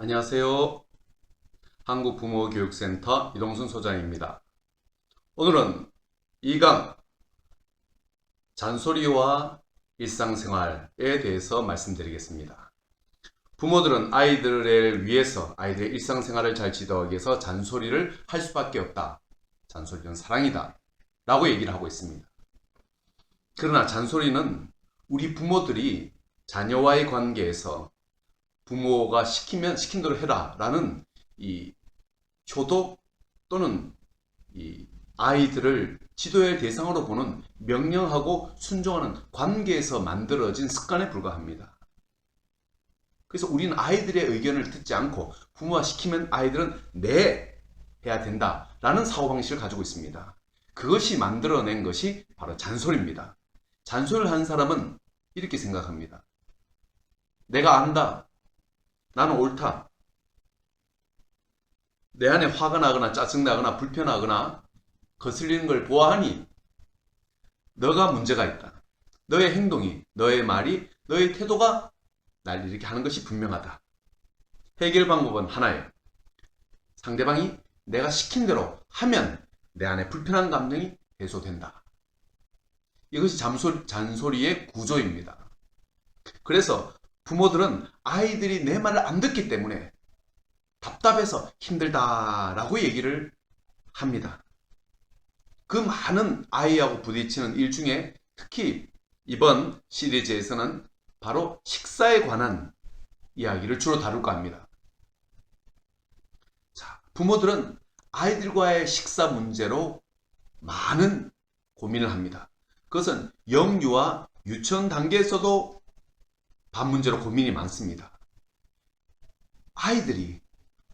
안녕하세요. 한국부모교육센터 이동순 소장입니다. 오늘은 2강 잔소리와 일상생활에 대해서 말씀드리겠습니다. 부모들은 아이들을 위해서 아이들의 일상생활을 잘 지도하기 위해서 잔소리를 할 수밖에 없다. 잔소리는 사랑이다. 라고 얘기를 하고 있습니다. 그러나 잔소리는 우리 부모들이 자녀와의 관계에서 부모가 시키면 시킨 대로 해라 라는 이 효도 또는 이 아이들을 지도의 대상으로 보는 명령하고 순종하는 관계에서 만들어진 습관에 불과합니다. 그래서 우리는 아이들의 의견을 듣지 않고 부모가 시키면 아이들은 네 해야 된다 라는 사고방식을 가지고 있습니다. 그것이 만들어낸 것이 바로 잔소리입니다. 잔소리를 한 사람은 이렇게 생각합니다. 내가 안다. 나는 옳다. 내 안에 화가 나거나 짜증나거나 불편하거나 거슬리는 걸 보아하니 너가 문제가 있다. 너의 행동이, 너의 말이, 너의 태도가 날 이렇게 하는 것이 분명하다. 해결 방법은 하나예요. 상대방이 내가 시킨 대로 하면 내 안에 불편한 감정이 해소된다. 이것이 잠소, 잔소리의 구조입니다. 그래서 부모들은 아이들이 내 말을 안 듣기 때문에 답답해서 힘들다라고 얘기를 합니다. 그 많은 아이하고 부딪히는 일 중에 특히 이번 시리즈에서는 바로 식사에 관한 이야기를 주로 다룰까 합니다. 자, 부모들은 아이들과의 식사 문제로 많은 고민을 합니다. 그것은 영유아 유치원 단계에서도 밥 문제로 고민이 많습니다. 아이들이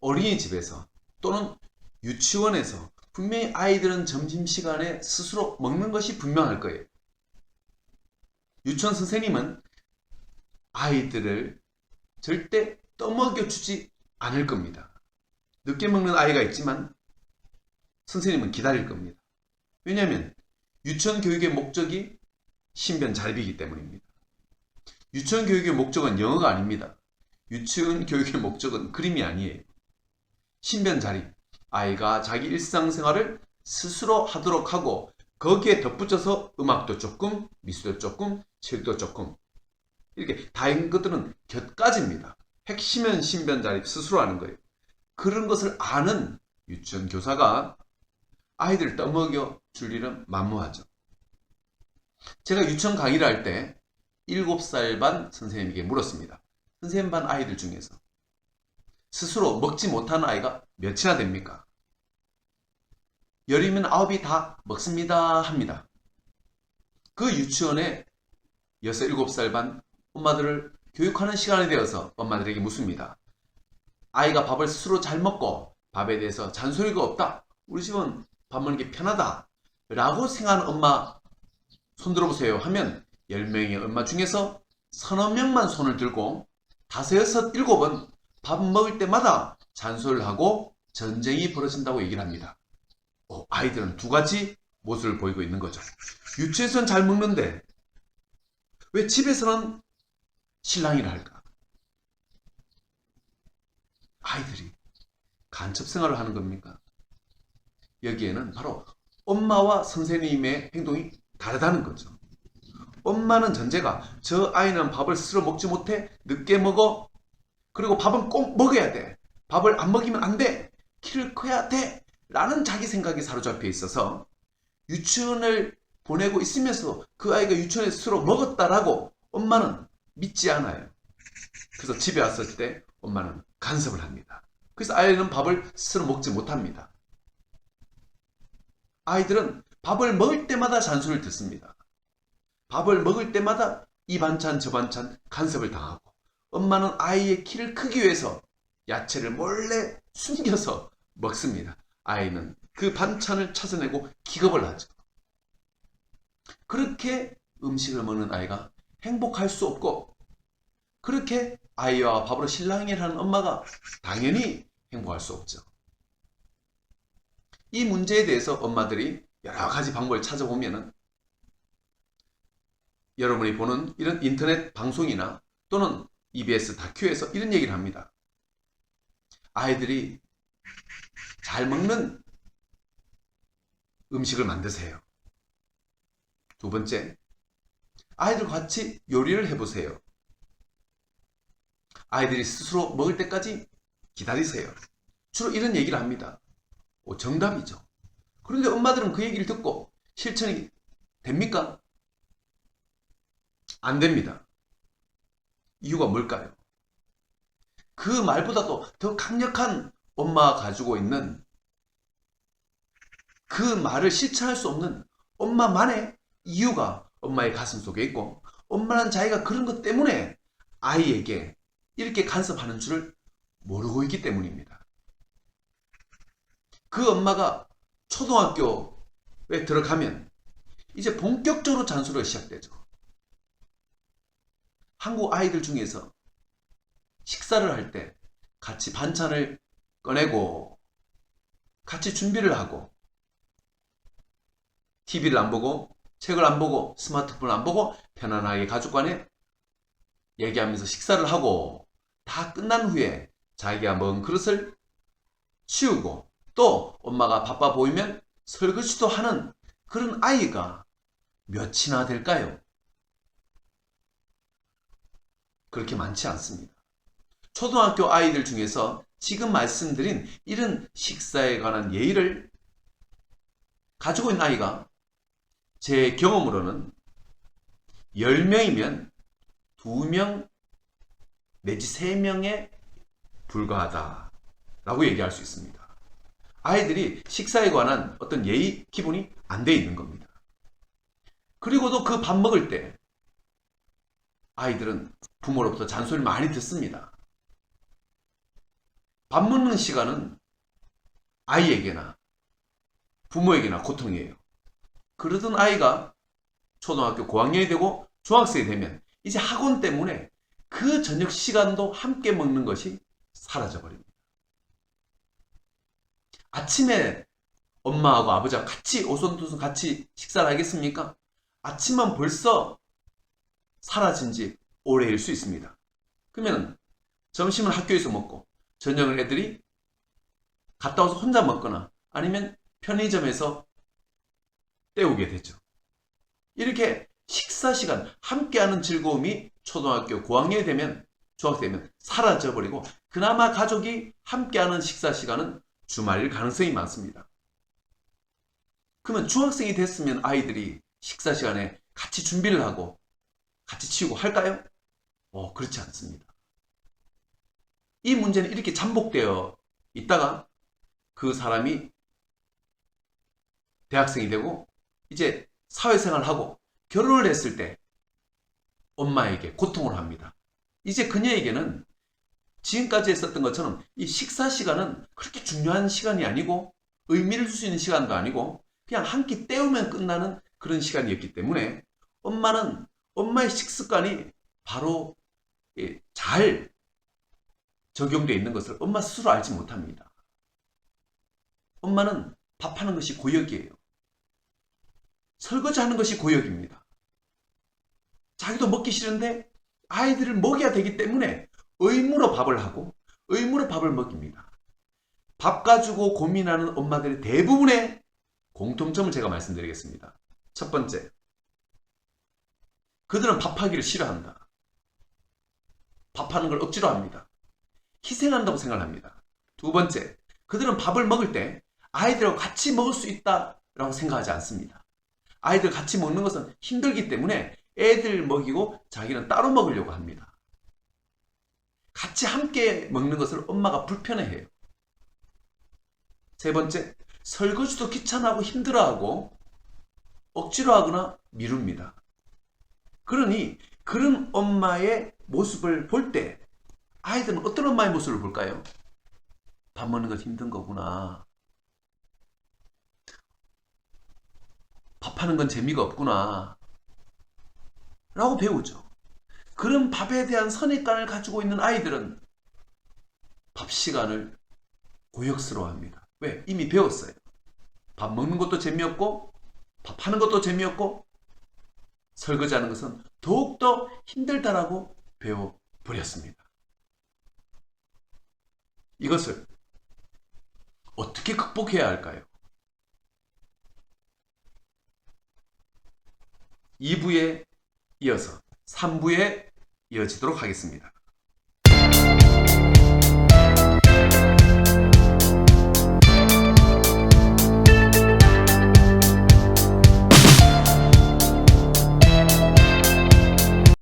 어린이집에서 또는 유치원에서 분명히 아이들은 점심시간에 스스로 먹는 것이 분명할 거예요. 유치원 선생님은 아이들을 절대 떠먹여 주지 않을 겁니다. 늦게 먹는 아이가 있지만 선생님은 기다릴 겁니다. 왜냐하면 유치원 교육의 목적이 신변 잘비기 때문입니다. 유치원 교육의 목적은 영어가 아닙니다. 유치원 교육의 목적은 그림이 아니에요. 신변 자립. 아이가 자기 일상생활을 스스로 하도록 하고 거기에 덧붙여서 음악도 조금, 미술도 조금, 책도 조금 이렇게 다른 것들은 곁가지입니다. 핵심은 신변 자립 스스로 하는 거예요. 그런 것을 아는 유치원 교사가 아이들 떠먹여 줄 일은 만무하죠. 제가 유치원 강의를 할 때 7살 반 선생님에게 물었습니다. 선생님 반 아이들 중에서 스스로 먹지 못하는 아이가 몇이나 됩니까? 열이면 아홉이 다 먹습니다 합니다. 그 유치원에 6, 7살 반 엄마들을 교육하는 시간이 되어서 엄마들에게 묻습니다. 아이가 밥을 스스로 잘 먹고 밥에 대해서 잔소리가 없다. 우리 집은 밥 먹는 게 편하다. 라고 생각하는 엄마 손 들어 보세요 하면 10명의 엄마 중에서 서너 명만 손을 들고 다섯, 여섯, 일곱은 밥 먹을 때마다 잔소리를 하고 전쟁이 벌어진다고 얘기를 합니다. 어, 아이들은 두 가지 모습을 보이고 있는 거죠. 유치에서는 잘 먹는데 왜 집에서는 신랑이라 할까? 아이들이 간첩 생활을 하는 겁니까? 여기에는 바로 엄마와 선생님의 행동이 다르다는 거죠. 엄마는 전제가 저 아이는 밥을 스스로 먹지 못해 늦게 먹어. 그리고 밥은 꼭 먹어야 돼. 밥을 안 먹이면 안 돼. 키를 커야 돼. 라는 자기 생각이 사로잡혀 있어서 유치원을 보내고 있으면서 그 아이가 유치원에 스스로 먹었다라고 엄마는 믿지 않아요. 그래서 집에 왔을 때 엄마는 간섭을 합니다. 그래서 아이는 밥을 스스로 먹지 못합니다. 아이들은 밥을 먹을 때마다 잔소리를 듣습니다 밥을 먹을 때마다 이 반찬 저 반찬 간섭을 당하고 엄마는 아이의 키를 크기 위해서 야채를 몰래 숨겨서 먹습니다. 아이는 그 반찬을 찾아내고 기겁을 하죠. 그렇게 음식을 먹는 아이가 행복할 수 없고 그렇게 아이와 밥으로 실랑이를 하는 엄마가 당연히 행복할 수 없죠. 이 문제에 대해서 엄마들이 여러 가지 방법을 찾아보면은 여러분이 보는 이런 인터넷 방송이나 또는 EBS 다큐에서 이런 얘기를 합니다. 아이들이 잘 먹는 음식을 만드세요. 두 번째, 아이들과 같이 요리를 해보세요. 아이들이 스스로 먹을 때까지 기다리세요. 주로 이런 얘기를 합니다. 오, 정답이죠. 그런데 엄마들은 그 얘기를 듣고 실천이 됩니까? 안 됩니다. 이유가 뭘까요? 그 말보다도 더 강력한 엄마가 가지고 있는 그 말을 실천할 수 없는 엄마만의 이유가 엄마의 가슴 속에 있고 엄마는 자기가 그런 것 때문에 아이에게 이렇게 간섭하는 줄을 모르고 있기 때문입니다. 그 엄마가 초등학교에 들어가면 이제 본격적으로 잔소리가 시작되죠. 한국 아이들 중에서 식사를 할 때 같이 반찬을 꺼내고 같이 준비를 하고 TV를 안 보고 책을 안 보고 스마트폰을 안 보고 편안하게 가족 간에 얘기하면서 식사를 하고 다 끝난 후에 자기가 먹은 그릇을 치우고 또 엄마가 바빠 보이면 설거지도 하는 그런 아이가 몇이나 될까요? 그렇게 많지 않습니다. 초등학교 아이들 중에서 지금 말씀드린 이런 식사에 관한 예의를 가지고 있는 아이가 제 경험으로는 10명이면 2명 내지 3명에 불과하다 라고 얘기할 수 있습니다. 아이들이 식사에 관한 어떤 예의 기본이 안 돼 있는 겁니다. 그리고도 그 밥 먹을 때 아이들은 부모로부터 잔소리를 많이 듣습니다. 밥 먹는 시간은 아이에게나 부모에게나 고통이에요. 그러던 아이가 초등학교 고학년이 되고 중학생이 되면 이제 학원 때문에 그 저녁 시간도 함께 먹는 것이 사라져 버립니다. 아침에 엄마하고 아버지와 같이 오손도손 같이 식사를 하겠습니까? 아침은 벌써 사라진 지 오래일 수 있습니다. 그러면 점심을 학교에서 먹고 저녁을 애들이 갔다 와서 혼자 먹거나 아니면 편의점에서 때우게 되죠. 이렇게 식사 시간 함께하는 즐거움이 초등학교 고학년이 되면 중학생 되면 사라져버리고 그나마 가족이 함께하는 식사 시간은 주말일 가능성이 많습니다. 그러면 중학생이 됐으면 아이들이 식사 시간에 같이 준비를 하고 같이 치우고 할까요? 어, 그렇지 않습니다. 이 문제는 이렇게 잠복되어 있다가 그 사람이 대학생이 되고 이제 사회생활을 하고 결혼을 했을 때 엄마에게 고통을 합니다. 이제 그녀에게는 지금까지 했었던 것처럼 이 식사 시간은 그렇게 중요한 시간이 아니고 의미를 줄 수 있는 시간도 아니고 그냥 한 끼 때우면 끝나는 그런 시간이었기 때문에 엄마는 엄마의 식습관이 바로 예, 잘 적용되어 있는 것을 엄마 스스로 알지 못합니다. 엄마는 밥하는 것이 고역이에요. 설거지 하는 것이 고역입니다. 자기도 먹기 싫은데 아이들을 먹여야 되기 때문에 의무로 밥을 하고 의무로 밥을 먹입니다. 밥 가지고 고민하는 엄마들의 대부분의 공통점을 제가 말씀드리겠습니다. 첫 번째, 그들은 밥하기를 싫어한다. 밥하는 걸 억지로 합니다. 희생한다고 생각합니다. 두 번째, 그들은 밥을 먹을 때 아이들하고 같이 먹을 수 있다라고 생각하지 않습니다. 아이들 같이 먹는 것은 힘들기 때문에 애들 먹이고 자기는 따로 먹으려고 합니다. 같이 함께 먹는 것을 엄마가 불편해해요. 세 번째, 설거지도 귀찮아하고 힘들어하고 억지로 하거나 미룹니다. 그러니 그런 엄마의 모습을 볼 때 아이들은 어떤 엄마의 모습을 볼까요? 밥 먹는 것 힘든 거구나. 밥하는 건 재미가 없구나. 라고 배우죠. 그런 밥에 대한 선입관을 가지고 있는 아이들은 밥 시간을 고역스러워 합니다. 왜? 이미 배웠어요. 밥 먹는 것도 재미없고, 밥 하는 것도 재미없고, 설거지하는 것은 더욱더 힘들다라고 배워버렸습니다. 이것을 어떻게 극복해야 할까요? 2부에 이어서 3부에 이어지도록 하겠습니다.